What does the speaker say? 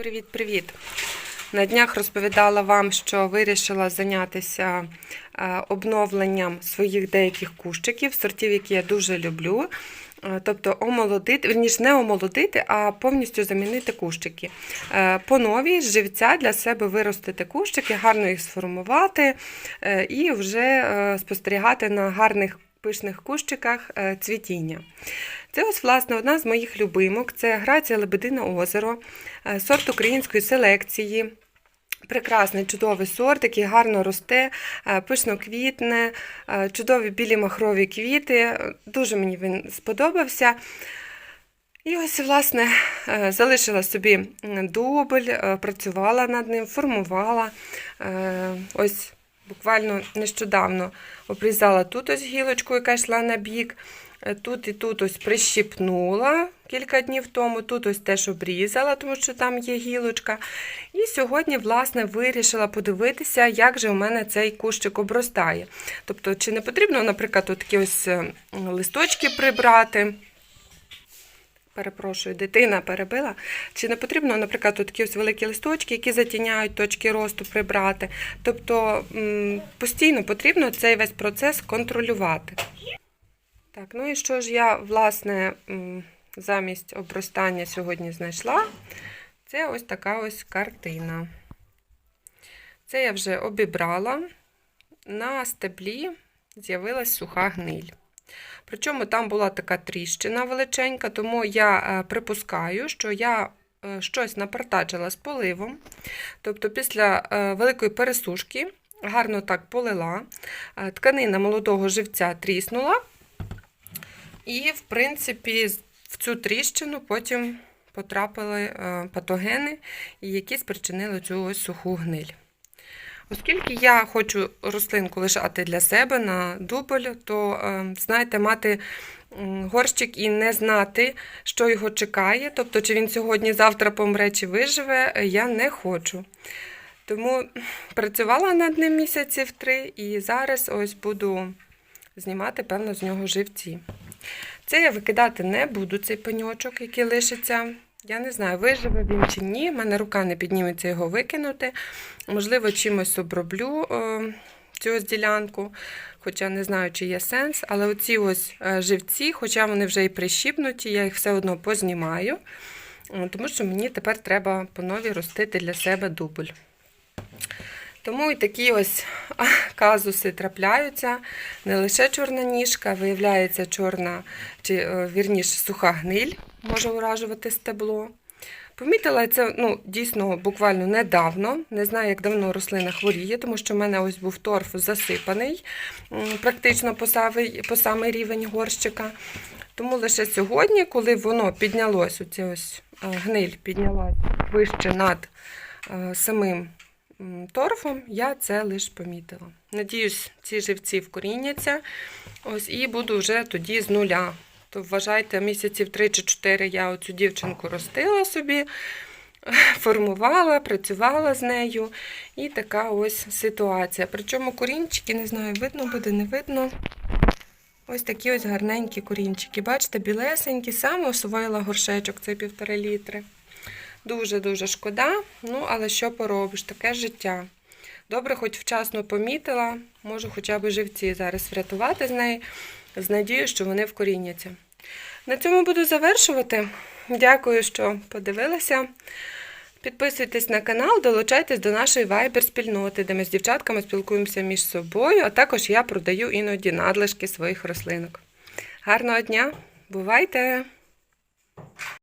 Привіт-привіт! На днях розповідала вам, що вирішила зайнятися е, обновленням своїх деяких кущиків, сортів, які я дуже люблю. Е, Тобто омолодити, верніше не омолодити, а повністю замінити кущики. Е, По новій з живця для себе виростити кущики, гарно їх сформувати і вже спостерігати на гарних пишних кущиках е, цвітіння. Це ось, власне, одна з моїх любимок. Це Грація Лебедине озеро, е, сорт української селекції. Прекрасний, чудовий сорт, який гарно росте, е, пишно квітне, чудові білі махрові квіти. Дуже мені він сподобався. І ось, власне, залишила собі дубль, працювала над ним, формувала. Ось буквально нещодавно обрізала тут ось гілочку, яка йшла на бік. Е, Тут і тут ось прищіпнула кілька днів тому, тут ось теж обрізала, тому що там є гілочка. І сьогодні, власне, вирішила подивитися, як же у мене цей кущик обростає. Тобто, чи не потрібно, наприклад, такі ось е, листочки прибрати. Перепрошую, дитина перебила. Чи не потрібно, наприклад, от такі ось великі листочки, які затіняють точки росту, прибрати. Тобто постійно потрібно цей весь процес контролювати. Так, ну і що ж я, власне, замість обростання сьогодні знайшла? Це ось така ось картина. Це я вже обібрала. На стеблі з'явилась суха гниль. Причому там була така тріщина величенька, тому я е, припускаю, що я е, щось напартачила з поливом. Тобто, після е, великої пересушки гарно так полила, тканина молодого живця тріснула, і, в принципі, в цю тріщину потім потрапили патогени, які спричинили цю суху гниль. Оскільки я хочу рослинку лишати для себе на дубль, то, е, знаєте, мати горщик і не знати, що його чекає, тобто чи він сьогодні-завтра помре, чи виживе, е, я не хочу. Тому працювала над ним місяців три, і зараз ось буду знімати, певно, з нього живці. Це я викидати не буду, цей пеньочок, який лишиться. Я не знаю, виживе він чи ні. У мене рука не підніметься його викинути. Можливо, чимось оброблю е, цю ось ділянку, хоча не знаю, чи є сенс. Але оці ось е, живці, хоча вони вже і прищіпнуті, я їх все одно познімаю, е, тому що мені тепер треба по новій ростити для себе дубль. Тому і такі ось казуси трапляються. Не лише чорна ніжка, виявляється чорна, чи е, вірніше суха гниль може уражувати стебло. Помітила це ну, дійсно буквально недавно. Не знаю, як давно рослина хворіє, тому що в мене ось був торф засипаний практично по самий, по самий рівень горщика. Тому лише сьогодні, коли воно піднялось, оці ось е, гниль піднялась вище над е, самим торфом, я це лише помітила. Надіюсь, ці живці вкоріняться. Ось, і буду вже тоді з нуля. То вважайте, місяців 3 чи 4 я оцю дівчинку ростила собі, формувала, працювала з нею. І така ось ситуація. Причому корінчики, не знаю, видно буде, не видно. Ось такі ось гарненькі корінчики. Бачите, білесенькі, саме освоїла горшечок, цей півтори літри. Дуже-дуже шкода, ну але що поробиш, таке життя. Добре, хоч вчасно помітила, можу хоча б живці зараз врятувати з неї, з надією, що вони вкоріняться. На цьому буду завершувати. Дякую, що подивилися. Підписуйтесь на канал, долучайтесь до нашої Viber-спільноти, де ми з дівчатками спілкуємося між собою, а також я продаю іноді надлишки своїх рослинок. Гарного дня! Бувайте!